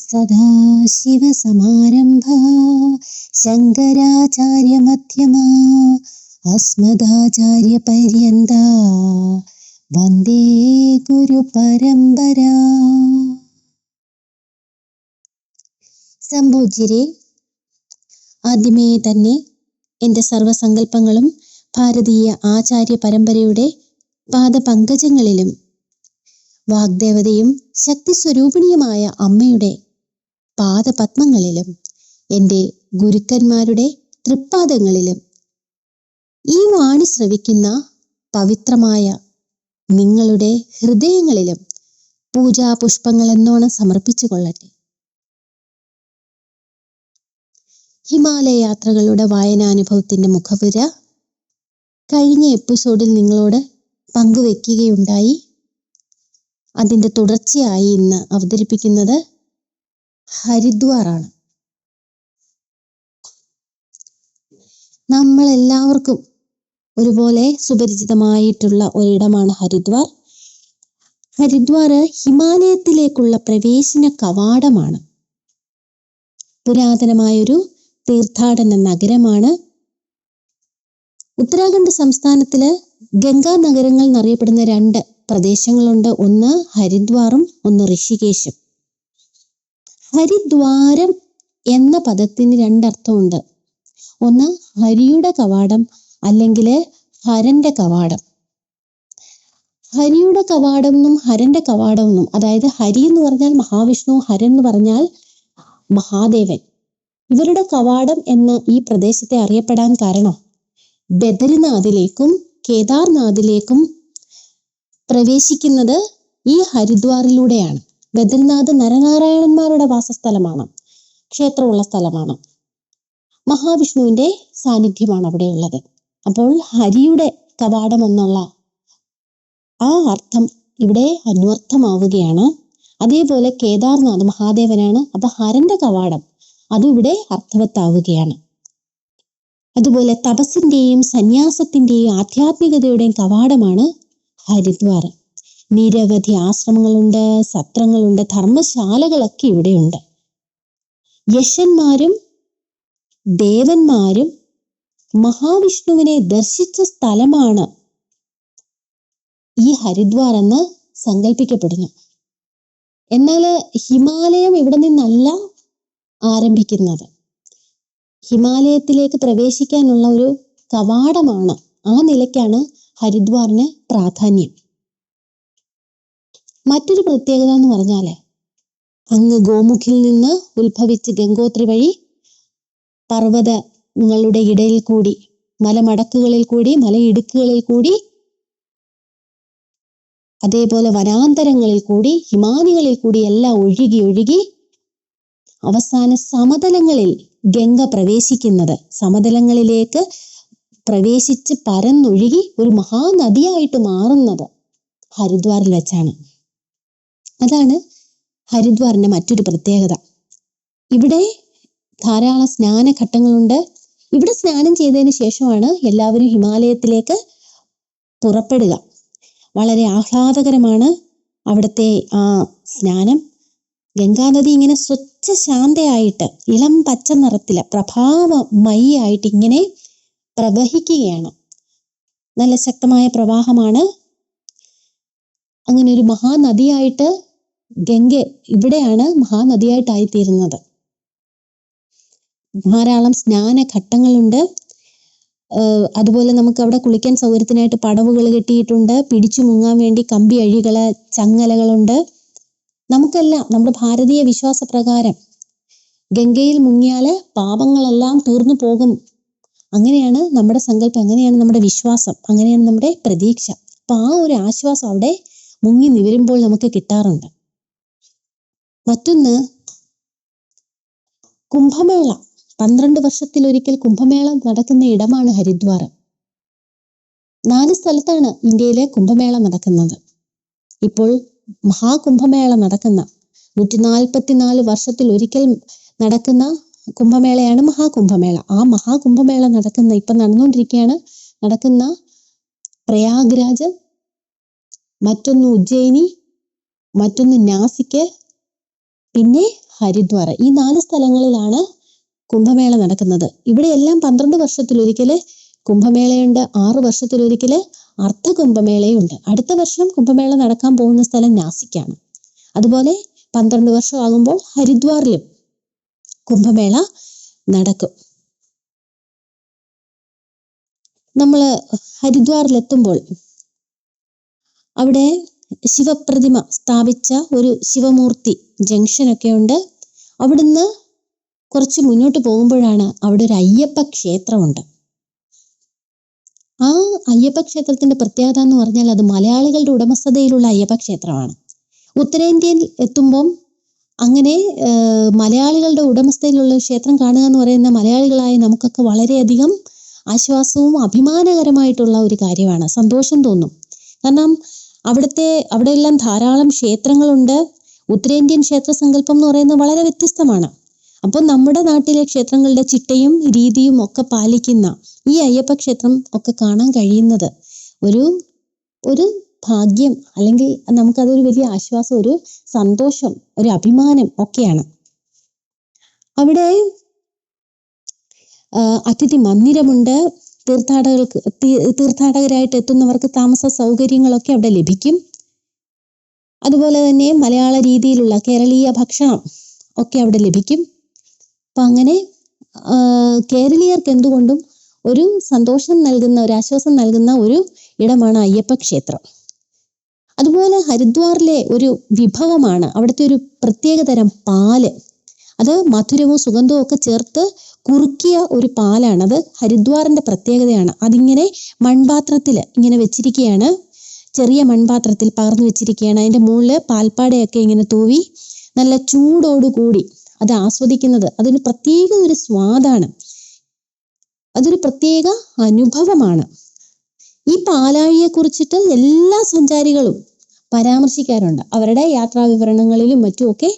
സദാശിവസമാരംഭ ശങ്കരാചാര്യമധ്യമാ അസ്മദാചാര്യപര്യന്ത വന്ദേ ഗുരുപരമ്പര. സംഭൂജ്യരെ ആദ്യമേ തന്നെ എന്റെ സർവസങ്കല്പങ്ങളും ഭാരതീയ ആചാര്യ പരമ്പരയുടെ പാദപങ്കജങ്ങളിലും വാഗ്ദേവതയും ശക്തിസ്വരൂപിണിയുമായ അമ്മയുടെ പാദപത്മങ്ങളിലും എന്റെ ഗുരുക്കന്മാരുടെ തൃപ്പാദങ്ങളിലും ഈ വാണി ശ്രവിക്കുന്ന പവിത്രമായ നിങ്ങളുടെ ഹൃദയങ്ങളിലും പൂജാപുഷ്പങ്ങൾ എന്നോണം സമർപ്പിച്ചു കൊള്ളട്ടെ. ഹിമാലയ യാത്രകളുടെ വായനാനുഭവത്തിന്റെ മുഖപുര കഴിഞ്ഞ എപ്പിസോഡിൽ നിങ്ങളോട് പങ്കുവെക്കുകയുണ്ടായി. അതിന്റെ തുടർച്ചയായി ഇന്ന് അവതരിപ്പിക്കുന്നത് ഹരിദ്വാറാണ്. നമ്മളെല്ലാവർക്കും ഒരുപോലെ സുപരിചിതമായിട്ടുള്ള ഒരിടമാണ് ഹരിദ്വാർ. ഹരിദ്വാർ ഹിമാലയത്തിലേക്കുള്ള പ്രവേശന കവാടമാണ്. പുരാതനമായൊരു തീർത്ഥാടന നഗരമാണ്. ഉത്തരാഖണ്ഡ് സംസ്ഥാനത്തിൽ ഗംഗാ നഗരങ്ങൾ എന്നറിയപ്പെടുന്ന രണ്ട് പ്രദേശങ്ങളുണ്ട്. ഒന്ന് ഹരിദ്വാറും ഒന്ന് ഋഷികേശും. ഹരിദ്വാരം എന്ന പദത്തിന് രണ്ടർത്ഥമുണ്ട്. ഒന്ന് ഹരിയുടെ കവാടം അല്ലെങ്കിൽ ഹരന്റെ കവാടം. ഹരിയുടെ കവാടം എന്നും ഹരന്റെ കവാടം എന്നും അതായത് ഹരി എന്ന് പറഞ്ഞാൽ മഹാവിഷ്ണു ഹരൻ എന്ന് പറഞ്ഞാൽ മഹാദേവൻ. ഇവരുടെ കവാടം എന്ന് ഈ പ്രദേശത്തെ അറിയപ്പെടാൻ കാരണം ബദരിനാഥിലേക്കും കേദാർനാഥിലേക്കും പ്രവേശിക്കുന്നത് ഈ ഹരിദ്വാറിലൂടെയാണ്. ബദ്രിനാഥ് നരനാരായണന്മാരുടെ വാസസ്ഥലമാണ്. ക്ഷേത്രമുള്ള സ്ഥലമാണ്. മഹാവിഷ്ണുവിന്റെ സാന്നിധ്യമാണ് അവിടെ ഉള്ളത് അപ്പോൾ ഹരിയുടെ കവാടം എന്നുള്ള ആ അർത്ഥം ഇവിടെ അന്വർത്ഥമാവുകയാണ്. അതേപോലെ കേദാർനാഥ് മഹാദേവനാണ് അപ്പൊ ഹരന്റെ കവാടം. അതും ഇവിടെ അർത്ഥവത്താവുകയാണ്. അതുപോലെ തപസ്സിന്റെയും സന്യാസത്തിന്റെയും ആധ്യാത്മികതയുടെയും കവാടമാണ് ഹരിദ്വാർ നിരവധി ആശ്രമങ്ങളുണ്ട് സത്രങ്ങളുണ്ട് ധർമ്മശാലകളൊക്കെ ഇവിടെയുണ്ട്. യശന്മാരും ദേവന്മാരും മഹാവിഷ്ണുവിനെ ദർശിച്ച സ്ഥലമാണ് ഈ ഹരിദ്വാർ എന്ന് സങ്കല്പിക്കപ്പെടുന്നു എന്നാൽ ഹിമാലയം ഇവിടെ നിന്നല്ല ആരംഭിക്കുന്നത്. ഹിമാലയത്തിലേക്ക് പ്രവേശിക്കാനുള്ള ഒരു കവാടമാണ് ആ നിലയ്ക്കാണ് ഹരിദ്വാറിന് പ്രാധാന്യം. മറ്റൊരു പ്രത്യേകത എന്ന് പറഞ്ഞാൽ അങ്ങ് ഗോമുഖിൽ നിന്ന് ഉത്ഭവിച്ച് ഗംഗോത്രി വഴി പർവതങ്ങളുടെ ഇടയിൽ കൂടി മലമടക്കുകളിൽ കൂടി മലയിടുക്കുകളിൽ കൂടി അതേപോലെ വനാന്തരങ്ങളിൽ കൂടി ഹിമാനികളിൽ കൂടി എല്ലാം ഒഴുകി ഒഴുകി അവസാന സമതലങ്ങളിൽ ഗംഗ പ്രവേശിക്കുന്നത്. സമതലങ്ങളിലേക്ക് പ്രവേശിച്ച് പരന്നൊഴുകി ഒരു മഹാനദിയായിട്ട് മാറുന്നത് ഹരിദ്വാറിൽ വെച്ചാണ്. അതാണ് ഹരിദ്വാറിന്റെ മറ്റൊരു പ്രത്യേകത. ഇവിടെ ധാരാളം സ്നാനഘട്ടങ്ങളുണ്ട്. ഇവിടെ സ്നാനം ചെയ്തതിന് ശേഷമാണ് എല്ലാവരും ഹിമാലയത്തിലേക്ക് പുറപ്പെടുക. വളരെ ആഹ്ലാദകരമാണ് അവിടുത്തെ ആ സ്നാനം. ഗംഗാനദി ഇങ്ങനെ സ്വച്ഛ ശാന്തയായിട്ട് ഇളം പച്ച നിറത്തിൽ പ്രഭാവമയിയായിട്ട് ഇങ്ങനെ പ്രവഹിക്കുകയാണ്. നല്ല ശക്തമായ പ്രവാഹമാണ്. അങ്ങനെ ഒരു മഹാനദിയായിട്ട് ഗംഗ ഇവിടെയാണ് മഹാനദിയായിട്ടായിത്തീരുന്നത്. ധാരാളം സ്നാന ഘട്ടങ്ങളുണ്ട്. അതുപോലെ നമുക്ക് അവിടെ കുളിക്കാൻ സൗകര്യത്തിനായിട്ട് പടവുകൾ കെട്ടിയിട്ടുണ്ട്. പിടിച്ചു മുങ്ങാൻ വേണ്ടി കമ്പി അഴികൾ ചങ്ങലകളുണ്ട്. നമുക്കെല്ലാം നമ്മുടെ ഭാരതീയ വിശ്വാസ പ്രകാരം ഗംഗയിൽ മുങ്ങിയാൽ പാപങ്ങളെല്ലാം തീർന്നു പോകും. അങ്ങനെയാണ് നമ്മുടെ സങ്കല്പം അങ്ങനെയാണ് നമ്മുടെ വിശ്വാസം അങ്ങനെയാണ് നമ്മുടെ പ്രതീക്ഷ. അപ്പൊ ആ ഒരു ആശ്വാസം അവിടെ മുങ്ങി നിവരുമ്പോൾ നമുക്ക് കിട്ടാറുണ്ട്. മറ്റൊന്ന് കുംഭമേള. പന്ത്രണ്ട് വർഷത്തിൽ ഒരിക്കൽ കുംഭമേള നടക്കുന്ന ഇടമാണ് ഹരിദ്വാർ നാല് സ്ഥലത്താണ് ഇന്ത്യയിലെ കുംഭമേള നടക്കുന്നത്. ഇപ്പോൾ മഹാകുംഭമേള നടക്കുന്ന നൂറ്റി നാൽപ്പത്തിനാല് വർഷത്തിൽ ഒരിക്കൽ നടക്കുന്ന കുംഭമേളയാണ് മഹാകുംഭമേള. ആ മഹാകുംഭമേള നടക്കുന്ന ഇപ്പൊ നടന്നുകൊണ്ടിരിക്കുകയാണ് നടക്കുന്ന പ്രയാഗ്രാജ് മറ്റൊന്ന് ഉജ്ജയിനി മറ്റൊന്ന് നാസിക്ക് പിന്നെ ഹരിദ്വാർ. ഈ നാല് സ്ഥലങ്ങളിലാണ് കുംഭമേള നടക്കുന്നത്. ഇവിടെയെല്ലാം പന്ത്രണ്ട് വർഷത്തിലൊരിക്കൽ കുംഭമേളയുണ്ട് ആറ് വർഷത്തിലൊരിക്കൽ അർദ്ധ കുംഭമേളയുണ്ട് അടുത്ത വർഷം കുംഭമേള നടക്കാൻ പോകുന്ന സ്ഥലം നാസിക്കാണ്. അതുപോലെ പന്ത്രണ്ട് വർഷം ആകുമ്പോൾ ഹരിദ്വാറിലും കുംഭമേള നടക്കും. നമ്മൾ ഹരിദ്വാറിലെത്തുമ്പോൾ അവിടെ ശിവപ്രതിമ സ്ഥാപിച്ച ഒരു ശിവമൂർത്തി ജംഗ്ഷനൊക്കെ ഉണ്ട് അവിടുന്ന് കുറച്ച് മുന്നോട്ട് പോകുമ്പോഴാണ് അവിടെ ഒരു അയ്യപ്പ ക്ഷേത്രമുണ്ട്. ആ അയ്യപ്പ ക്ഷേത്രത്തിന്റെ പ്രത്യേകത എന്ന് പറഞ്ഞാൽ അത് മലയാളികളുടെ ഉടമസ്ഥതയിലുള്ള അയ്യപ്പ ക്ഷേത്രമാണ്. ഉത്തരേന്ത്യയിൽ എത്തുമ്പം അങ്ങനെ മലയാളികളുടെ ഉടമസ്ഥയിലുള്ള ക്ഷേത്രം കാണുക എന്ന് പറയുന്ന മലയാളികളായി നമുക്കൊക്കെ വളരെയധികം ആശ്വാസവും അഭിമാനകരമായിട്ടുള്ള ഒരു കാര്യമാണ്. സന്തോഷം തോന്നും. കാരണം അവിടുത്തെ അവിടെയെല്ലാം ധാരാളം ക്ഷേത്രങ്ങളുണ്ട്. ഉത്തരേന്ത്യൻ ക്ഷേത്ര സങ്കല്പം എന്ന് പറയുന്നത് വളരെ വ്യത്യസ്തമാണ്. അപ്പോൾ നമ്മുടെ നാട്ടിലെ ക്ഷേത്രങ്ങളുടെ ചിട്ടയും രീതിയും ഒക്കെ പാലിക്കുന്ന ഈ അയ്യപ്പ ക്ഷേത്രം ഒക്കെ കാണാൻ കഴിയുന്നത് ഒരു ഒരു ഭാഗ്യം അല്ലെങ്കിൽ നമുക്കതൊരു വലിയ ആശ്വാസം ഒരു സന്തോഷം ഒരു അഭിമാനം ഒക്കെയാണ്. അവിടെ അതിഥി മന്ദിരമുണ്ട്. തീർത്ഥാടകർക്ക് തീർത്ഥാടകരായിട്ട് എത്തുന്നവർക്ക് താമസ സൗകര്യങ്ങളൊക്കെ അവിടെ ലഭിക്കും. അതുപോലെ തന്നെ മലയാള രീതിയിലുള്ള കേരളീയ ഭക്ഷണം ഒക്കെ അവിടെ ലഭിക്കും. അപ്പൊ അങ്ങനെ കേരളീയർക്ക് എന്തുകൊണ്ടും ഒരു സന്തോഷം നൽകുന്ന ഒരു ആശ്വാസം നൽകുന്ന ഒരു ഇടമാണ് അയ്യപ്പ ക്ഷേത്രം. അതുപോലെ ഹരിദ്വാറിലെ ഒരു വിഭവമാണ് അവിടുത്തെ ഒരു പ്രത്യേക തരം പാൽ. അത് മധുരവും സുഗന്ധവും ഒക്കെ ചേർത്ത് കുറുക്കിയ ഒരു പാലാണ്. അത് ഹരിദ്വാറിന്റെ പ്രത്യേകതയാണ്. അതിങ്ങനെ മൺപാത്രത്തിൽ ഇങ്ങനെ വെച്ചിരിക്കുകയാണ് ചെറിയ മൺപാത്രത്തിൽ പകർന്നു വെച്ചിരിക്കുകയാണ് അതിന്റെ മുകളിൽ പാൽപ്പാടയൊക്കെ ഇങ്ങനെ തൂവി നല്ല ചൂടോടുകൂടി അത് ആസ്വദിക്കുന്നത് അതിന് പ്രത്യേക ഒരു സ്വാദാണ്. അതൊരു പ്രത്യേക അനുഭവമാണ്. ഈ പാലാഴിയെ കുറിച്ചിട്ട് എല്ലാ സഞ്ചാരികളും പരാമർശിക്കാറുണ്ട്. അവരുടെ യാത്രാ വിവരണങ്ങളിലും മറ്റുമൊക്കെ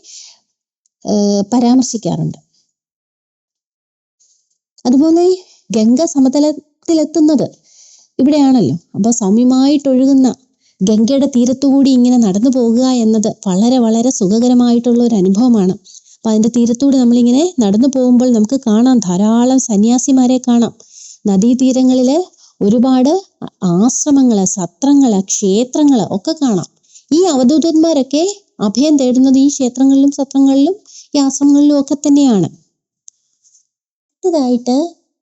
പരാമർശിക്കാറുണ്ട്. അതുപോലെ ഗംഗ സമതലത്തിലെത്തുന്നത് ഇവിടെയാണല്ലോ. അപ്പോൾ സൗമ്യമായിട്ടൊഴുകുന്ന ഗംഗയുടെ തീരത്തുകൂടി ഇങ്ങനെ നടന്നു പോകുക എന്നത് വളരെ വളരെ സുഖകരമായിട്ടുള്ള ഒരു അനുഭവമാണ്. അപ്പൊ അതിന്റെ തീരത്തൂടെ നമ്മളിങ്ങനെ നടന്നു പോകുമ്പോൾ നമുക്ക് കാണാം. ധാരാളം സന്യാസിമാരെ കാണാം. നദീതീരങ്ങളിൽ ഒരുപാട് ആശ്രമങ്ങൾ ആശ്രമങ്ങൾ സത്രങ്ങൾ ക്ഷേത്രങ്ങൾ ഒക്കെ കാണാം. ഈ അവധൂതന്മാരൊക്കെ അഭയം തേടുന്നത് ഈ ക്ഷേത്രങ്ങളിലും സത്രങ്ങളിലും ഈ ആശ്രമങ്ങളിലും ഒക്കെ തന്നെയാണ്. അടുത്തതായിട്ട്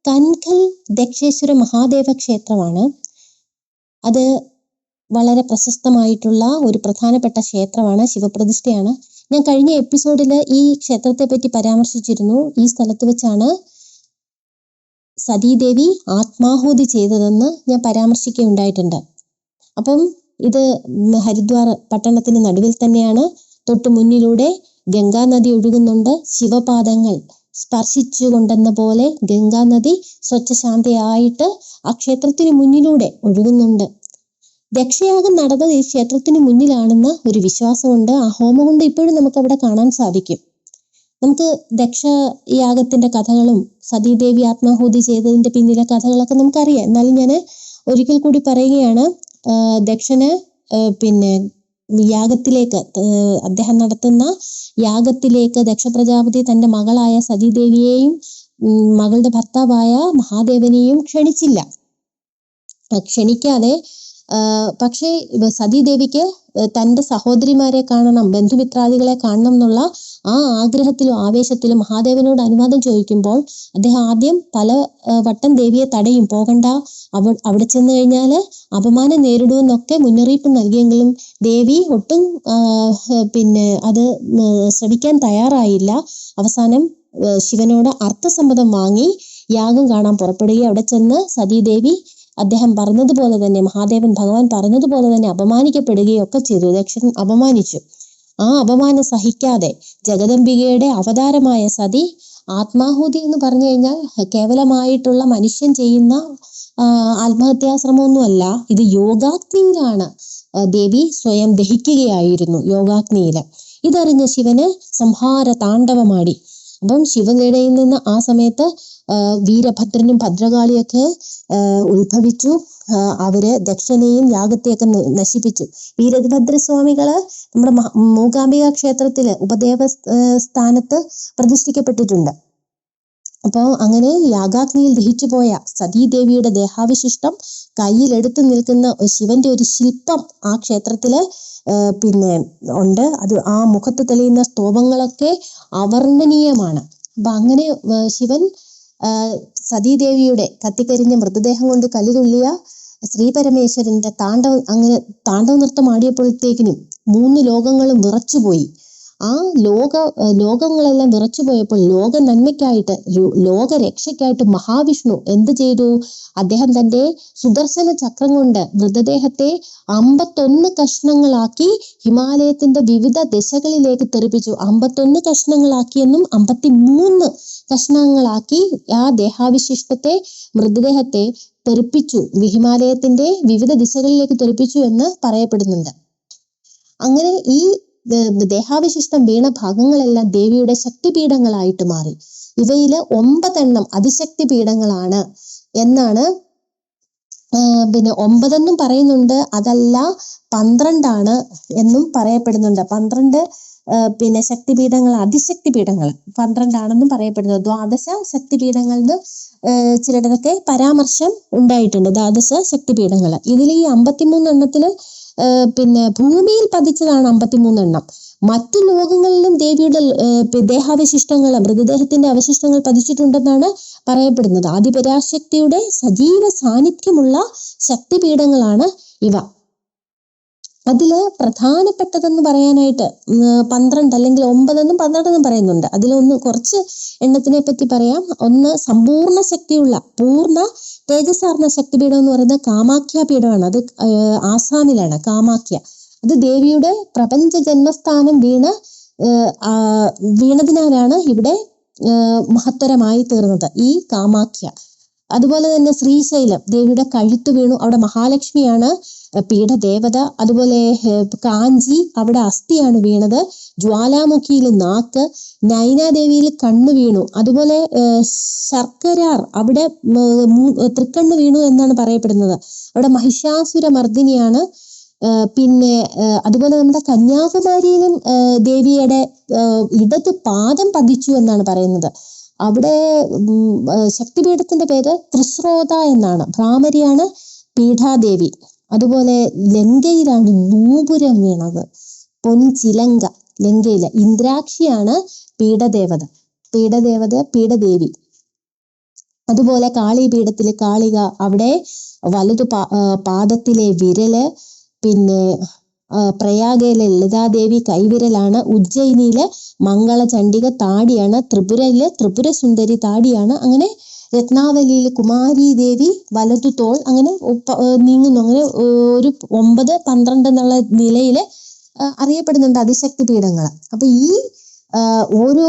കൻഖൽ ദക്ഷേശ്വര മഹാദേവ ക്ഷേത്രമാണ്. അത് വളരെ പ്രശസ്തമായിട്ടുള്ള ഒരു പ്രധാനപ്പെട്ട ക്ഷേത്രമാണ് ശിവപ്രതിഷ്ഠയാണ്. ഞാൻ കഴിഞ്ഞ എപ്പിസോഡിൽ ഈ ക്ഷേത്രത്തെ പറ്റി പരാമർശിച്ചിരുന്നു. ഈ സ്ഥലത്ത് വെച്ചാണ് സതീദേവി ആത്മാഹൂതി ചെയ്തതെന്ന് ഞാൻ പരാമർശിക്കുകയുണ്ടായിട്ടുണ്ട്. അപ്പം ഇത് ഹരിദ്വാർ പട്ടണത്തിന് നടുവിൽ തന്നെയാണ്. തൊട്ടു മുന്നിലൂടെ ഗംഗാനദി ഒഴുകുന്നുണ്ട്. ശിവപാദങ്ങൾ സ്പർശിച്ചുകൊണ്ടെന്ന പോലെ ഗംഗാനദി സ്വച്ഛശാന്തയായിട്ട് ആ ക്ഷേത്രത്തിന് മുന്നിലൂടെ ഒഴുകുന്നുണ്ട്. ദക്ഷയാഗം നടന്നത് ഈ ക്ഷേത്രത്തിന് മുന്നിലാണെന്ന് ഒരു വിശ്വാസമുണ്ട്. ആ ഹോമകുണ്ടം ഇപ്പോഴും നമുക്ക് അവിടെ കാണാൻ സാധിക്കും. നമുക്ക് ദക്ഷയാഗത്തിന്റെ കഥകളും സതീദേവി ആത്മാഹൂതി ചെയ്തതിന്റെ പിന്നിലെ കഥകളൊക്കെ നമുക്കറിയാം. എന്നാലും ഞാൻ ഒരിക്കൽ കൂടി പറയുകയാണ് ദക്ഷന് പിന്നെ യാഗത്തിലേക്ക് അദ്ദേഹം നടത്തുന്ന യാഗത്തിലേക്ക് ദക്ഷ പ്രജാപതി തന്റെ മകളായ സതീദേവിയെയും മകളുടെ ഭർത്താവായ മഹാദേവനെയും ക്ഷണിച്ചില്ല. ക്ഷണിക്കാതെ പക്ഷേ സതീദേവിക്ക് തന്റെ സഹോദരിമാരെ കാണണം ബന്ധുമിത്രാദികളെ കാണണം എന്നുള്ള ആ ആഗ്രഹത്തിലും ആവേശത്തിലും മഹാദേവനോട് അനുവാദം ചോദിക്കുമ്പോൾ അദ്ദേഹം ആദ്യം പല വട്ടം ദേവിയെ തടയും. പോകണ്ട അവ അവിടെ ചെന്ന് കഴിഞ്ഞാൽ അപമാനം നേരിടുമെന്നൊക്കെ മുന്നറിയിപ്പ് നൽകിയെങ്കിലും ദേവി ഒട്ടും പിന്നെ അത് ശ്രമിക്കാൻ തയ്യാറായില്ല. അവസാനം ശിവനോട് അർത്ഥസമ്മതം വാങ്ങി യാഗം കാണാൻ പുറപ്പെടുകയും അവിടെ ചെന്ന് സതീദേവി അദ്ദേഹം പറഞ്ഞതുപോലെ തന്നെ മഹാദേവൻ ഭഗവാൻ പറഞ്ഞതുപോലെ തന്നെ അപമാനിക്കപ്പെടുകയും ഒക്കെ ചെയ്തു. ദക്ഷൻ അപമാനിച്ചു. ആ അപമാനം സഹിക്കാതെ ജഗദംബികയുടെ അവതാരമായ സതി ആത്മാഹുതി എന്ന് പറഞ്ഞു കഴിഞ്ഞാൽ കേവലമായിട്ടുള്ള മനുഷ്യൻ ചെയ്യുന്ന ആത്മഹത്യാശ്രമമൊന്നുമല്ല. ഇത് യോഗാഗ്നിയിലാണ്. ദേവി സ്വയം ദഹിക്കുകയായിരുന്നു യോഗാഗ്നിയിൽ ഇതറിഞ്ഞ ശിവന് സംഹാര താണ്ഡവമാടി. അപ്പം ശിവലീലയിൽ നിന്ന് ആ സമയത്ത് വീരഭദ്രനും ഭദ്രകാളിയൊക്കെ ഉത്ഭവിച്ചു. അവർ ദക്ഷനെയും യാഗത്തെയൊക്കെ നശിപ്പിച്ചു. വീരഭദ്രസ്വാമികൾ നമ്മുടെ മൂകാംബിക ക്ഷേത്രത്തിൽ ഉപദേവ സ്ഥാനത്ത് പ്രതിഷ്ഠിക്കപ്പെട്ടിട്ടുണ്ട്. അപ്പോൾ അങ്ങനെ യാഗാഗ്നിയിൽ ദഹിച്ചു പോയ സതീദേവിയുടെ ദേഹാവശിഷ്ടം കയ്യിലെടുത്ത് നിൽക്കുന്ന ശിവന്റെ ഒരു ശില്പം ആ ക്ഷേത്രത്തിൽ പിന്നെ ഉണ്ട്. അത് ആ മുഖത്ത് തെളിയുന്ന സ്തോഭങ്ങളൊക്കെ അവർണനീയമാണ്. അപ്പൊ അങ്ങനെ ശിവൻ സതീദേവിയുടെ കത്തിക്കരിഞ്ഞ മൃതദേഹം കൊണ്ട് കല്ലുതുള്ളിയ ശ്രീ പരമേശ്വരന്റെ താണ്ഡവം അങ്ങനെ താണ്ഡവ നൃത്തം ആടിയപ്പോഴത്തേക്കിനും മൂന്ന് ലോകങ്ങളും വിറച്ചുപോയി ആ ലോക ലോകങ്ങളെല്ലാം നിറച്ചു പോയപ്പോൾ ലോക നന്മയ്ക്കായിട്ട് ലോക രക്ഷയ്ക്കായിട്ട് മഹാവിഷ്ണു എന്ത് ചെയ്തു? അദ്ദേഹം തന്റെ സുദർശന ചക്രം കൊണ്ട് മൃതദേഹത്തെ അമ്പത്തൊന്ന് കഷ്ണങ്ങളാക്കി ഹിമാലയത്തിന്റെ വിവിധ ദിശകളിലേക്ക് തെറിപ്പിച്ചു. അമ്പത്തൊന്ന് കഷ്ണങ്ങളാക്കിയെന്നും അമ്പത്തിമൂന്ന് കഷ്ണങ്ങളാക്കി ആ ദേഹാവിശിഷ്ടത്തെ മൃതദേഹത്തെ തെറിപ്പിച്ചു. ഹിമാലയത്തിന്റെ വിവിധ ദിശകളിലേക്ക് തെറിപ്പിച്ചു എന്ന് പറയപ്പെടുന്നുണ്ട്. അങ്ങനെ ഈ ദേഹാവശിഷ്ടം വീണ ഭാഗങ്ങളെല്ലാം ദേവിയുടെ ശക്തിപീഠങ്ങളായിട്ട് മാറി. ഇവയിൽ ഒമ്പതെണ്ണം അതിശക്തി പീഠങ്ങളാണ് എന്നാണ് പിന്നെ ഒമ്പതെന്നും പറയുന്നുണ്ട്. അതല്ല പന്ത്രണ്ടാണ് എന്നും പറയപ്പെടുന്നുണ്ട്. പന്ത്രണ്ട് പിന്നെ ശക്തിപീഠങ്ങൾ അതിശക്തി പീഠങ്ങൾ. പന്ത്രണ്ടാണെന്നും പറയപ്പെടുന്നു. ദ്വാദശ ശക്തിപീഠങ്ങൾ എന്ന് ചിലയിടത്തൊക്കെ പരാമർശം ഉണ്ടായിട്ടുണ്ട്. ദ്വാദശ ശക്തിപീഠങ്ങൾ. ഇതിൽ ഈ അമ്പത്തിമൂന്ന് എണ്ണത്തിൽ ആ, പിന്നെ ഭൂമിയിൽ പതിച്ചതാണ് അമ്പത്തിമൂന്നെണ്ണം മറ്റു ലോകങ്ങളിലും ദേവിയുടെ ദേഹാവശിഷ്ടങ്ങൾ മൃതദേഹത്തിന്റെ അവശിഷ്ടങ്ങൾ പതിച്ചിട്ടുണ്ടെന്നാണ് പറയപ്പെടുന്നത്. ആദിപരാശക്തിയുടെ സജീവ സാന്നിധ്യമുള്ള ശക്തിപീഠങ്ങളാണ് ഇവ. അതിൽ പ്രധാനപ്പെട്ടതെന്ന് പറയാനായിട്ട് പന്ത്രണ്ട് അല്ലെങ്കിൽ ഒമ്പതെന്നും പന്ത്രണ്ടെന്നും പറയുന്നുണ്ട്. അതിലൊന്ന് കുറച്ച് എണ്ണത്തിനെ പറ്റി പറയാം. ഒന്ന് സമ്പൂർണ ശക്തിയുള്ള പൂർണ തേജസ്സാർന്ന ശക്തിപീഠം എന്ന് പറയുന്നത് കാമാഖ്യ പീഠമാണ്. അത് ആസാമിലാണ് കാമാഖ്യ. അത് ദേവിയുടെ പ്രപഞ്ച ജന്മസ്ഥാനം വീണ് വീണതിനാലാണ് ഇവിടെ മഹത്തരമായി തീർന്നത് ഈ കാമാഖ്യ. അതുപോലെ തന്നെ ശ്രീശൈലം ദേവിയുടെ കഴുത്ത് വീണു. അവിടെ മഹാലക്ഷ്മിയാണ് പീഠദേവത. അതുപോലെ കാഞ്ചി അവിടെ അസ്ഥിയാണ് വീണത്. ജ്വാലാമുഖിയിൽ നാക്ക് നൈനാദേവിയിൽ കണ്ണു വീണു. അതുപോലെ ശർക്കരാർ അവിടെ തൃക്കണ്ണു വീണു എന്നാണ് പറയപ്പെടുന്നത്. അവിടെ മഹിഷാസുര മർദ്ദിനിയാണ് പിന്നെ അതുപോലെ നമ്മുടെ കന്യാകുമാരിയിലും ദേവിയുടെ ഇടത് പാദം പതിച്ചു എന്നാണ് പറയുന്നത്. അവിടെ ശക്തിപീഠത്തിന്റെ പേര് ത്രിസ്രോത എന്നാണ്. ഭ്രാമരിയാണ് പീഠാദേവി. അതുപോലെ ലങ്കയിലാണ് നൂപുരം വീണത്. പൊൻചിലങ്ക ലങ്കയിലെ ഇന്ദ്രാക്ഷിയാണ് പീഠദേവത പീഠദേവത പീഠദേവി. അതുപോലെ കാളിപീഠത്തിലെ കാളിക അവിടെ വലതു പാ പാദത്തിലെ വിരൽ പിന്നെ പ്രയാഗയിലെ ലളിതാദേവി കൈവിരലാണ് ഉജ്ജയിനിയിലെ മംഗളചണ്ഡിക താടിയാണ് ത്രിപുരയിലെ ത്രിപുര സുന്ദരി താടിയാണ്. അങ്ങനെ രത്നാവലിയിൽ കുമാരി ദേവി വലതു തോൾ അങ്ങനെ നീങ്ങുന്നു. അങ്ങനെ ഒരു ഒമ്പത് പന്ത്രണ്ട് എന്നുള്ള നിലയിൽ അറിയപ്പെടുന്നുണ്ട് അതിശക്തി പീഠങ്ങൾ അപ്പൊ ഈ ഓരോ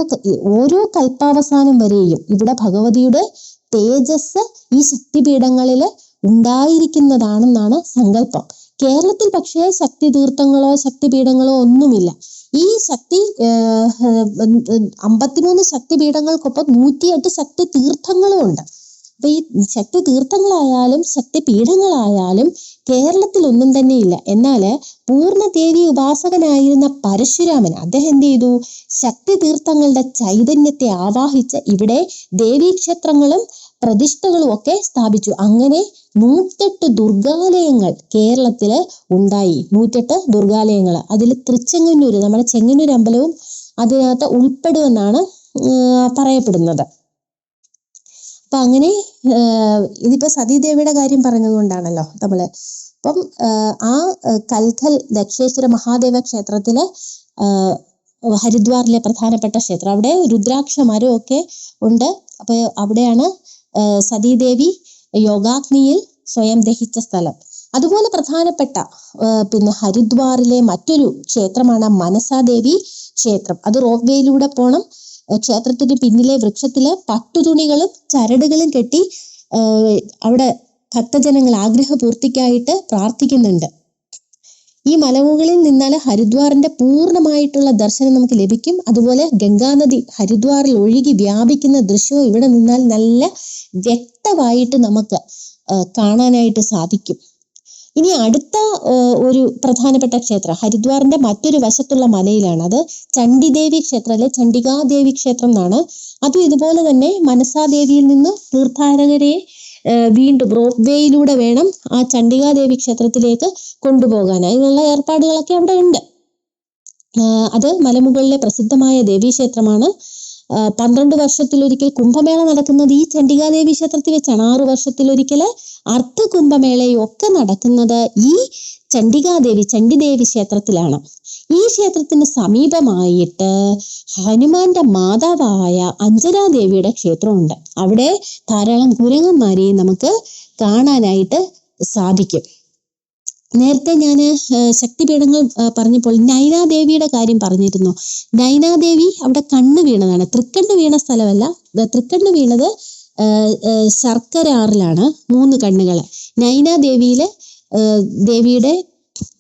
ഓരോ കൽപ്പാവസാനം വരെയും ഇവിടെ ഭഗവതിയുടെ തേജസ് ഈ ശക്തിപീഠങ്ങളിൽ ഉണ്ടായിരിക്കുന്നതാണെന്നാണ് സങ്കല്പം. കേരളത്തിൽ പക്ഷേ ശക്തി തീർത്ഥങ്ങളോ ശക്തിപീഠങ്ങളോ ഒന്നുമില്ല. ഈ ശക്തി അമ്പത്തിമൂന്ന് ശക്തിപീഠങ്ങൾക്കൊപ്പം നൂറ്റിയെട്ട് ശക്തി തീർത്ഥങ്ങളും ഉണ്ട്. അപ്പൊ ഈ ശക്തി തീർത്ഥങ്ങളായാലും ശക്തി പീഠങ്ങളായാലും കേരളത്തിൽ ഒന്നും തന്നെ ഇല്ല. എന്നാൽ പൂർണദേവി ഉപാസകനായിരുന്ന പരശുരാമൻ അദ്ദേഹം എന്ത് ചെയ്തു? ശക്തി തീർത്ഥങ്ങളുടെ ചൈതന്യത്തെ ആവാഹിച്ച് ഇവിടെ ദേവീക്ഷേത്രങ്ങളും പ്രതിഷ്ഠകളും ഒക്കെ സ്ഥാപിച്ചു. അങ്ങനെ നൂറ്റെട്ട് ദുർഗാലയങ്ങൾ കേരളത്തിൽ ഉണ്ടായി. നൂറ്റെട്ട് ദുർഗാലയങ്ങൾ അതിൽ തൃച്ചെങ്ങന്നൂര് നമ്മുടെ ചെങ്ങന്നൂർ അമ്പലവും അതിനകത്ത് ഉൾപ്പെടുമെന്നാണ് പറയപ്പെടുന്നത്. അപ്പൊ അങ്ങനെ ഇതിപ്പോ സതീദേവിയുടെ കാര്യം പറഞ്ഞതുകൊണ്ടാണല്ലോ നമ്മൾ. അപ്പം ആ കൽഖൽ ദക്ഷേശ്വര മഹാദേവ ക്ഷേത്രത്തിൽ ഹരിദ്വാറിലെ പ്രധാനപ്പെട്ട ക്ഷേത്രം. അവിടെ രുദ്രാക്ഷ ഒക്കെ ഉണ്ട്. അപ്പൊ അവിടെയാണ് സതീദേവി യോഗാഗ്നിയിൽ സ്വയം ദഹിച്ച സ്ഥലം. അതുപോലെ പ്രധാനപ്പെട്ട പിന്നെ ഹരിദ്വാറിലെ മറ്റൊരു ക്ഷേത്രമാണ് മനസാദേവി ക്ഷേത്രം. അത് റോപ്പ് വേയിലൂടെ പോണം ക്ഷേത്രത്തിന് പിന്നിലെ വൃക്ഷത്തിൽ പട്ടുതുണികളും ചരടുകളും കെട്ടി അവിടെ ഭക്തജനങ്ങൾ ആഗ്രഹപൂർത്തിക്കായിട്ട് പ്രാർത്ഥിക്കുന്നുണ്ട്. ഈ മലമുകളിൽ നിന്നാൽ ഹരിദ്വാറിന്റെ പൂർണമായിട്ടുള്ള ദർശനം നമുക്ക് ലഭിക്കും. അതുപോലെ ഗംഗാനദി ഹരിദ്വാറിൽ ഒഴുകി വ്യാപിക്കുന്ന ദൃശ്യവും ഇവിടെ നിന്നാൽ നല്ല വ്യക്തമായിട്ട് നമുക്ക് കാണാനായിട്ട് സാധിക്കും. ഇനി അടുത്ത ഒരു പ്രധാനപ്പെട്ട ക്ഷേത്രം ഹരിദ്വാറിന്റെ മറ്റൊരു വശത്തുള്ള മലയിലാണ് അത്. ചണ്ഡിദേവി ക്ഷേത്രം അല്ലെ? ചണ്ഡികാദേവി ക്ഷേത്രം എന്നാണ്. അതും ഇതുപോലെ തന്നെ മനസാദേവിയിൽ നിന്ന് തീർത്ഥാടകരെ വീണ്ടും റോപ്പ് വേണം ആ ചണ്ഡികാദേവി ക്ഷേത്രത്തിലേക്ക് കൊണ്ടുപോകാൻ അതിനുള്ള ഏർപ്പാടുകളൊക്കെ അവിടെ ഉണ്ട്. അത് മലമുകളിലെ പ്രസിദ്ധമായ ദേവീക്ഷേത്രമാണ്. പന്ത്രണ്ട് വർഷത്തിലൊരിക്കൽ കുംഭമേള നടക്കുന്നത് ഈ ചണ്ഡികാദേവി ക്ഷേത്രത്തിൽ വെച്ചാണ്. ആറു വർഷത്തിലൊരിക്കൽ അർദ്ധ കുംഭമേളയും ഒക്കെ നടക്കുന്നത് ഈ ചണ്ഡികാദേവി ചണ്ഡിദേവി ക്ഷേത്രത്തിലാണ്. ഈ ക്ഷേത്രത്തിന് സമീപമായിട്ട് ഹനുമാന്റെ മാതാവായ അഞ്ജനാദേവിയുടെ ക്ഷേത്രമുണ്ട്. അവിടെ ധാരാളം കുരങ്ങന്മാരെയും നമുക്ക് കാണാനായിട്ട് സാധിക്കും. നേരത്തെ ഞാൻ ശക്തിപീഠങ്ങൾ പറഞ്ഞപ്പോൾ നൈനാദേവിയുടെ കാര്യം പറഞ്ഞിരുന്നു. നൈനാദേവി അവിടെ കണ്ണ് വീണതാണ്. തൃക്കണ്ണ് വീണ സ്ഥലമല്ല. തൃക്കണ്ണു വീണത് ആ, ആ, ശർക്കര ആറിലാണ്. മൂന്ന് കണ്ണുകൾ നൈനാദേവിയിലെ ആ, ദേവിയുടെ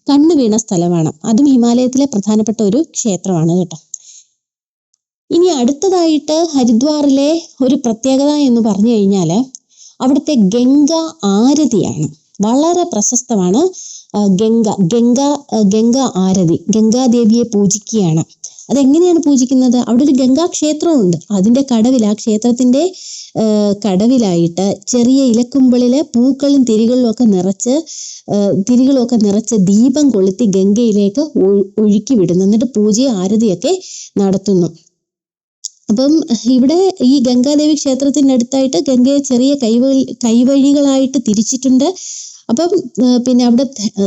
കണ്ണ് വീണ സ്ഥലമാണ്. അതും ഹിമാലയത്തിലെ പ്രധാനപ്പെട്ട ഒരു ക്ഷേത്രമാണ് കേട്ടോ. ഇനി അടുത്തതായിട്ട് ഹരിദ്വാറിലെ ഒരു പ്രത്യേകത എന്ന് പറഞ്ഞു കഴിഞ്ഞാൽ അവിടുത്തെ ഗംഗ ആരതിയാണ്. വളരെ പ്രശസ്തമാണ്. ഗംഗ ഗംഗ ഗംഗ ആരതി ഗംഗാദേവിയെ പൂജിക്കുകയാണ്. അതെങ്ങനെയാണ് പൂജിക്കുന്നത്? അവിടെ ഒരു ഗംഗാ ക്ഷേത്രമുണ്ട് അതിന്റെ കടവിൽ ആ ക്ഷേത്രത്തിന്റെ കടവിലായിട്ട് ചെറിയ ഇലക്കുമ്പിളിലെ പൂക്കളും തിരികളും ഒക്കെ നിറച്ച് തിരികളൊക്കെ നിറച്ച് ദീപം കൊളുത്തി ഗംഗയിലേക്ക് ഒഴു- ഒഴുക്കി വിടുന്നു. എന്നിട്ട് പൂജയും ആരതിയൊക്കെ നടത്തുന്നു. അപ്പം ഇവിടെ ഈ ഗംഗാദേവി ക്ഷേത്രത്തിനടുത്തായിട്ട് ഗംഗയെ ചെറിയ കൈവഴി കൈവഴികളായിട്ട് തിരിച്ചിട്ടുണ്ട്. അപ്പം പിന്നെ അവിടെ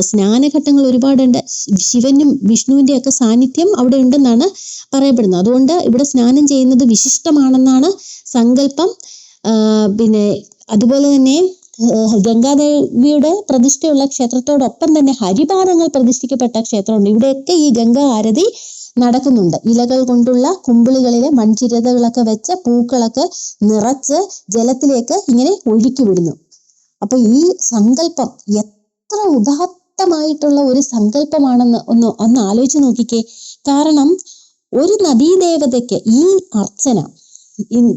സ്നാനഘട്ടങ്ങൾ ഒരുപാടുണ്ട്. ശിവനും വിഷ്ണുവിന്റെ ഒക്കെ സാന്നിധ്യം അവിടെ ഉണ്ടെന്നാണ് പറയപ്പെടുന്നത്. അതുകൊണ്ട് ഇവിടെ സ്നാനം ചെയ്യുന്നത് വിശിഷ്ടമാണെന്നാണ് സങ്കല്പം. പിന്നെ അതുപോലെ തന്നെ ഗംഗാദേവിയുടെ പ്രതിഷ്ഠയുള്ള ക്ഷേത്രത്തോടൊപ്പം തന്നെ ഹരിപാദങ്ങൾ പ്രതിഷ്ഠിക്കപ്പെട്ട ക്ഷേത്രമുണ്ട്. ഇവിടെയൊക്കെ ഈ ഗംഗാ ആരതി നടക്കുന്നുണ്ട്. ഇലകൾ കൊണ്ടുള്ള കുമ്പിളികളിലെ മൺചിരതകളൊക്കെ വെച്ച് പൂക്കളൊക്കെ നിറച്ച് ജലത്തിലേക്ക് ഇങ്ങനെ ഒഴുക്കി വിടുന്നു. അപ്പൊ ഈ സങ്കല്പം എത്ര ഉദാത്തമായിട്ടുള്ള ഒരു സങ്കല്പമാണെന്ന് ഒന്ന് ഒന്ന് ആലോചിച്ച് നോക്കിക്കേ. കാരണം ഒരു നദീദേവതയ്ക്ക് ഈ അർച്ചന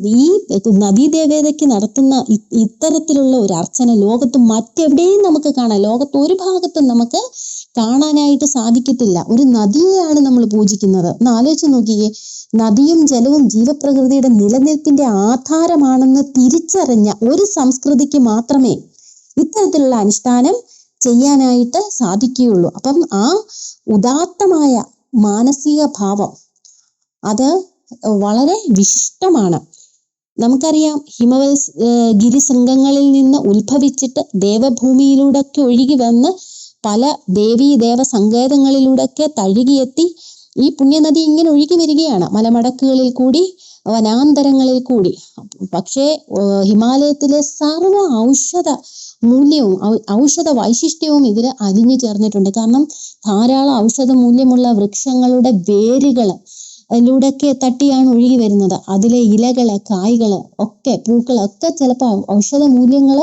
ഈ- നദീദേവതയ്ക്ക് നടത്തുന്ന ഇത്തരത്തിലുള്ള ഒരു അർച്ചന ലോകത്ത് മറ്റെവിടെയും നമുക്ക് കാണാം. ലോകത്ത് ഒരു ഭാഗത്തും നമുക്ക് കാണാനായിട്ട് സാധിക്കത്തില്ല. ഒരു നദിയെയാണ് നമ്മൾ പൂജിക്കുന്നത്. ഒന്ന് ആലോചിച്ച് നോക്കിയേ നദിയും ജലവും ജീവപ്രകൃതിയുടെ നിലനിൽപ്പിന്റെ ആധാരമാണെന്ന് തിരിച്ചറിഞ്ഞ ഒരു സംസ്കൃതിക്ക് മാത്രമേ ഇത്തരത്തിലുള്ള അനുഷ്ഠാനം ചെയ്യാനായിട്ട് സാധിക്കുകയുള്ളൂ. അപ്പം ആ ഉദാത്തമായ മാനസിക ഭാവം അത് വളരെ വിശിഷ്ടമാണ്. നമുക്കറിയാം ഹിമവൽ ഗിരിസംഘങ്ങളിൽ നിന്ന് ഉത്ഭവിച്ചിട്ട് ദേവഭൂമിയിലൂടെയൊക്കെ ഒഴുകി വന്ന് പല ദേവീ ദേവ സങ്കേതങ്ങളിലൂടെയൊക്കെ തഴുകിയെത്തി ഈ പുണ്യനദി ഇങ്ങനെ ഒഴുകി വരികയാണ്. മലമടക്കുകളിൽ കൂടി വനാന്തരങ്ങളിൽ കൂടി. പക്ഷേ ഹിമാലയത്തിലെ സർവ ഔഷധ മൂല്യവും ഔഷധ വൈശിഷ്ട്യവും ഇതിൽ അലിഞ്ഞു ചേർന്നിട്ടുണ്ട്. കാരണം ധാരാളം ഔഷധ മൂല്യമുള്ള വൃക്ഷങ്ങളുടെ വേരുകൾ അതിലൂടെയൊക്കെ തട്ടിയാണ് ഒഴുകി വരുന്നത്. അതിലെ ഇലകൾ കായ്കൾ ഒക്കെ പൂക്കൾ ഒക്കെ ചിലപ്പോൾ ഔഷധ മൂല്യങ്ങൾ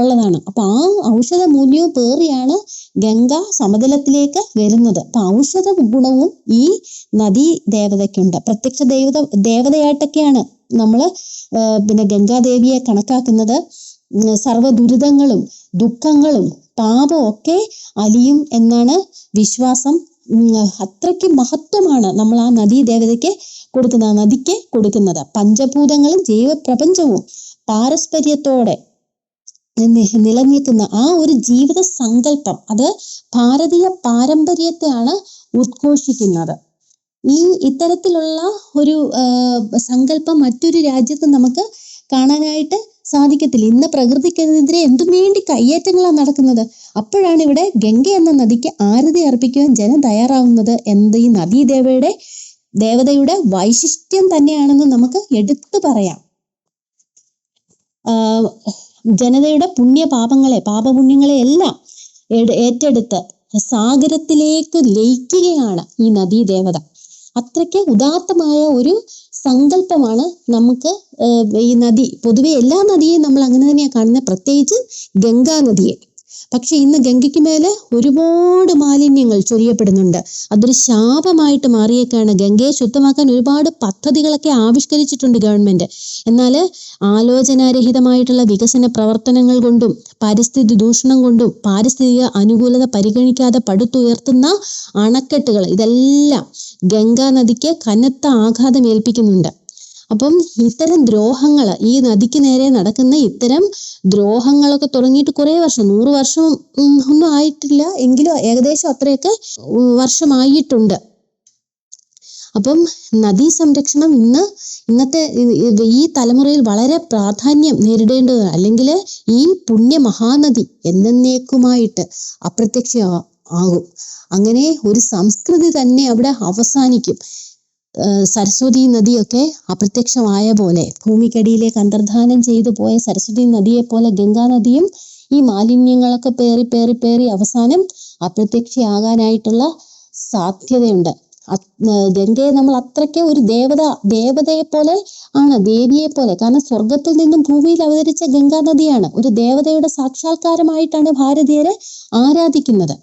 ഉള്ളതാണ്. അപ്പൊ ആ ഔഷധ മൂല്യവും പേറിയാണ് ഗംഗ സമതലത്തിലേക്ക് വരുന്നത്. അപ്പൊ ഔഷധ ഗുണവും ഈ നദീ ദേവതയ്ക്കുണ്ട്. പ്രത്യക്ഷ ദേവത ദേവതയായിട്ടൊക്കെയാണ് നമ്മൾ പിന്നെ ഗംഗാദേവിയെ കണക്കാക്കുന്നത്. ഉം, സർവ ദുരിതങ്ങളും ദുഃഖങ്ങളും പാപവും ഒക്കെ അലിയും എന്നാണ് വിശ്വാസം. അത്രയ്ക്ക് മഹത്വമാണ് നമ്മൾ ആ നദീ ദേവതയ്ക്ക് കൊടുക്കുന്നത് നദിക്ക് കൊടുക്കുന്നത്. പഞ്ചഭൂതങ്ങളും ജീവപ്രപഞ്ചവും പാരസ്പര്യത്തോടെ നിലനിൽക്കുന്ന ആ ഒരു ജീവിത സങ്കല്പം അത് ഭാരതീയ പാരമ്പര്യത്തെയാണ് ഉദ്ഘോഷിക്കുന്നത്. ഈ ഇത്തരത്തിലുള്ള ഒരു സങ്കല്പം മറ്റൊരു രാജ്യത്ത് നമുക്ക് കാണാനായിട്ട് സാധിക്കത്തില്ല. ഇന്ന് പ്രകൃതിക്കെതിരെ എന്തും വേണ്ടി കയ്യേറ്റങ്ങളാണ് നടക്കുന്നത്. അപ്പോഴാണ് ഇവിടെ ഗംഗ എന്ന നദിക്ക് ആരതി അർപ്പിക്കുവാൻ ജനം തയ്യാറാവുന്നത് എന്നത് ഈ നദീദേവയുടെ ദേവതയുടെ വൈശിഷ്ട്യം തന്നെയാണെന്ന് നമുക്ക് എടുത്തു പറയാം. ജനതയുടെ പുണ്യപാപങ്ങളെ പാപപുണ്യങ്ങളെ എല്ലാം ഏറ്റെടുത്ത് സാഗരത്തിലേക്ക് ലയിക്കുകയാണ് ഈ നദീദേവത. അത്രയ്ക്ക് ഉദാത്തമായ ഒരു സങ്കല്പമാണ് നമുക്ക് ഈ നദി പൊതുവെ എല്ലാ നദിയെയും നമ്മൾ അങ്ങനെ തന്നെയാണ് കാണുന്നത് പ്രത്യേകിച്ച് ഗംഗാ നദിയെ. പക്ഷെ ഇന്ന് ഗംഗയ്ക്ക് മേലെ ഒരുപാട് മാലിന്യങ്ങൾ ചൊരിയപ്പെടുന്നുണ്ട്. അതൊരു ശാപമായിട്ട് മാറിയേക്കാണ്. ഗംഗയെ ശുദ്ധമാക്കാൻ ഒരുപാട് പദ്ധതികളൊക്കെ ആവിഷ്കരിച്ചിട്ടുണ്ട് ഗവൺമെന്റ്. എന്നാൽ ആലോചനാരഹിതമായിട്ടുള്ള വികസന പ്രവർത്തനങ്ങൾ കൊണ്ടും പരിസ്ഥിതി ദൂഷണം കൊണ്ടും പാരിസ്ഥിതിക അനുകൂലത പരിഗണിക്കാതെ പടുത്തുയർത്തുന്ന അണക്കെട്ടുകൾ ഇതെല്ലാം ഗംഗാ നദിക്ക് കനത്ത ആഘാതം ഏൽപ്പിക്കുന്നുണ്ട്. അപ്പം ഇത്തരം ദ്രോഹങ്ങൾ ഈ നദിക്ക് നേരെ നടക്കുന്ന ഇത്തരം ദ്രോഹങ്ങളൊക്കെ തുടങ്ങിയിട്ട് കുറേ വർഷം നൂറ് വർഷം ഒന്നും ആയിട്ടില്ല. എങ്കിലും ഏകദേശം അത്രയൊക്കെ വർഷമായിട്ടുണ്ട്. അപ്പം നദീ സംരക്ഷണം ഇന്ന് ഇന്നത്തെ ഈ- തലമുറയിൽ വളരെ പ്രാധാന്യം നേരിടേണ്ടത് അല്ലെങ്കിൽ ഈ പുണ്യ മഹാനദി എന്നേക്കുമായിട്ട് അപ്രത്യക്ഷ ആകും. അങ്ങനെ ഒരു സംസ്കൃതി തന്നെ അവിടെ അവസാനിക്കും. സരസ്വതി നദിയൊക്കെ അപ്രത്യക്ഷമായ പോലെ ഭൂമിക്കടിയിലേക്ക് അന്തർധാനം ചെയ്തു പോയ സരസ്വതി നദിയെ പോലെ ഗംഗാ നദിയും ഈ മാലിന്യങ്ങളൊക്കെ പേറി പേറി പേറി അവസാനം അപ്രത്യക്ഷയാകാനായിട്ടുള്ള സാധ്യതയുണ്ട്. ഗംഗയെ നമ്മൾ അത്രയ്ക്ക് ഒരു ദേവത ദേവതയെ പോലെ ആണ് ദേവിയെ പോലെ. കാരണം സ്വർഗത്തിൽ നിന്നും ഭൂമിയിൽ അവതരിച്ച ഗംഗാ നദിയാണ്. ഒരു ദേവതയുടെ സാക്ഷാത്കാരമായിട്ടാണ് ഭാരതീയരെ ആരാധിക്കുന്നത്.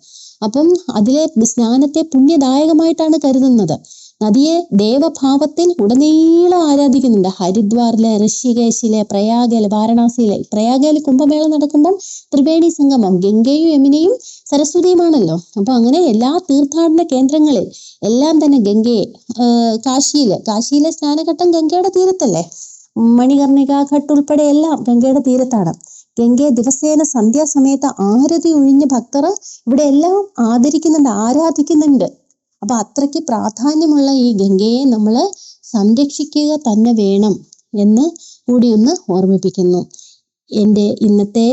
അപ്പം അതിലെ സ്നാനത്തെ പുണ്യദായകമായിട്ടാണ് കരുതുന്നത്. നദിയെ ദേവഭാവത്തിൽ ഉടനീളം ആരാധിക്കുന്നുണ്ട്. ഹരിദ്വാറിലെ ഋഷികേശിലെ പ്രയാഗയിലെ വാരണാസിയിലെ. പ്രയാഗയിൽ കുംഭമേള നടക്കുമ്പം ത്രിവേണി സംഗമം ഗംഗയും യമുനയും സരസ്വതിയുമാണല്ലോ. അപ്പൊ അങ്ങനെ എല്ലാ തീർത്ഥാടന കേന്ദ്രങ്ങളിൽ എല്ലാം തന്നെ ഗംഗയെ കാശിയിൽ കാശിയിലെ സ്നാനഘട്ടം ഗംഗയുടെ തീരത്തല്ലേ? മണികർണിക ഘട്ട് ഉൾപ്പെടെ എല്ലാം ഗംഗയുടെ തീരത്താണ്. ഗംഗയെ ദിവസേന സന്ധ്യാസമയത്ത് ആരതി ഒഴിഞ്ഞ ഭക്തർ ഇവിടെ എല്ലാം ആദരിക്കുന്നുണ്ട് ആരാധിക്കുന്നുണ്ട്. അപ്പൊ അത്രയ്ക്ക് പ്രാധാന്യമുള്ള ഈ ഗംഗയെ നമ്മൾ സംരക്ഷിക്കുക തന്നെ വേണം എന്ന് കൂടി ഒന്ന് ഓർമ്മിപ്പിക്കുന്നു. എന്റെ ഇന്നത്തെ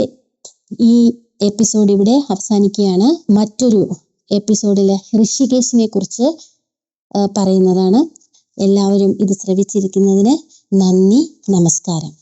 ഈ എപ്പിസോഡ് ഇവിടെ അവസാനിക്കുകയാണ്. മറ്റൊരു എപ്പിസോഡിലെ ഋഷികേശിനെ കുറിച്ച് പറയുന്നതാണ്. എല്ലാവരും ഇത് ശ്രവിച്ചിരിക്കുന്നതിന് നന്ദി നമസ്കാരം.